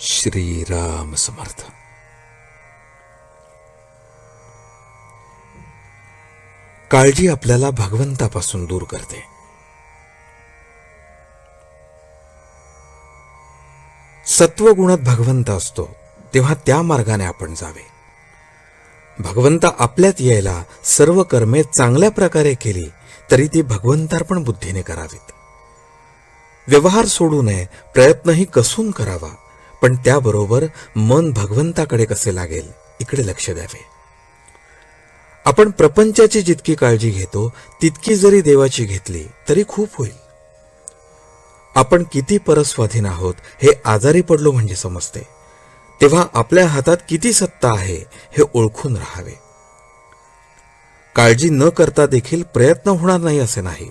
श्रीराम समर्थ. काळजी आपल्याला भगवंतापासून दूर करते. सत्वगुणात भगवंत असतो तेव्हा त्या मार्गाने आपण जावे. भगवंत आपल्यात यायला सर्व कर्मे चांगल्या प्रकारे केली तरी ती भगवंतार्पण बुद्धीने करावीत. व्यवहार सोडू नये प्रयत्नही कसून करावा. पण त्याबरोबर मन भगवंताकडे कसे लागेल इकडे लक्ष द्यावे. आपण प्रपंचाची जितकी काळजी घेतो तितकी जरी देवाची घेतली तरी खूप होईल. आपण किती परस्वाधीन आहोत हे आजारी पडलो म्हणजे समजते. तेव्हा आपल्या हातात किती सत्ता आहे हे ओळखून राहावे. काळजी न करता देखील प्रयत्न होणार नाही असे नाही.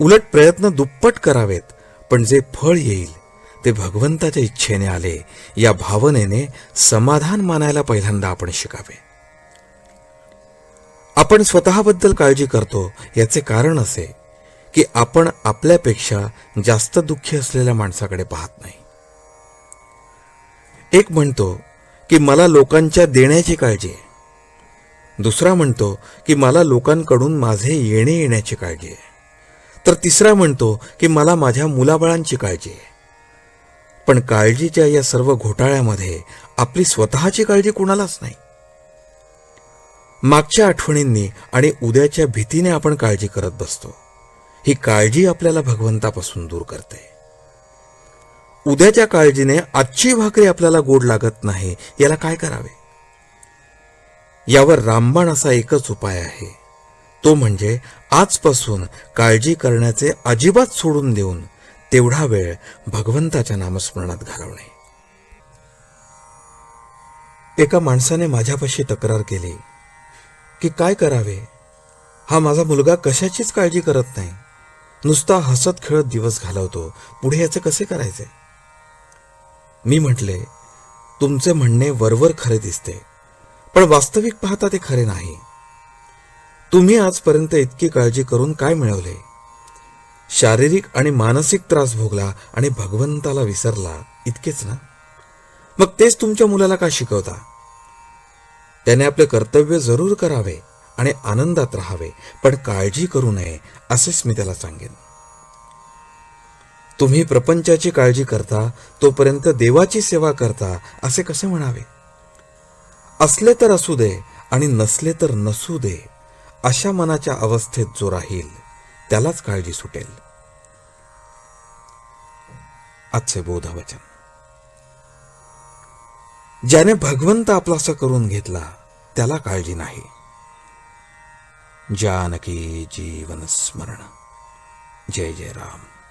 उलट प्रयत्न दुप्पट करावेत पण जे फळ येईल ते भगवंताच्या इच्छेने आले. या भावनेने समाधान मानायला पहिल्यांदा आपण शिकावे. आपण स्वतःबद्दल काळजी करतो याचे कारण असे की आपण आपल्यापेक्षा जास्त दुःखी असलेल्या माणसाकडे पाहत नाही. एक म्हणतो की मला लोकांच्या देण्याची काळजी आहे. दुसरा म्हणतो की मला लोकांकडून माझे येणे येण्याची काळजी आहे. तर तिसरा म्हणतो की मला माझ्या मुलाबाळांची काळजी आहे. पण काळजीच्या या सर्व घोटाळ्यामध्ये आपली स्वतःची काळजी कुणालाच नाही. मागच्या आठवणींनी आणि उद्याच्या भीतीने आपण काळजी करत बसतो. ही काळजी आपल्याला भगवंतापासून दूर करते. उद्याच्या काळजीने आजची भाकरी आपल्याला गोड लागत नाही याला काय करावे? यावर रामबाण असा एकच उपाय आहे. तो म्हणजे आजपासून काळजी करण्याचे अजिबात सोडून देऊन तेवढा वेळ भगवंताच्या नामस्मरणात घालवणे. एका माणसाने माझ्यापाशी तक्रार केली की काय करावे? हा माझा मुलगा कशाचीच काळजी करत नाही. नुसता हसत खेळत दिवस घालवतो. पुढे याचे कसे करायचे? मी म्हटले तुमचे म्हणणे वरवर खरे दिसते पण वास्तविक पाहता ते खरे नाही. तुम्ही आजपर्यंत इतकी काळजी करून काय मिळवले? शारीरिक आणि मानसिक त्रास भोगला आणि भगवंताला विसरला. इतकेच ना? मग तेच तुमच्या मुलाला का शिकवता? त्याने आपले कर्तव्य जरूर करावे आणि आनंदात राहावे पण काळजी करू नये असेच मी त्याला सांगेन. तुम्ही प्रपंचाची काळजी करता तोपर्यंत देवाची सेवा करता असे कसे म्हणावे? असले तर असू दे आणि नसले तर नसू दे अशा मनाच्या अवस्थेत जो राहील त्यालाच काळजी सुटेल. आजचे बोधवचन ज्याने भगवंत आपलासा करून घेतला त्याला काळजी नाही. जानकी जीवन स्मरण. जय जय राम.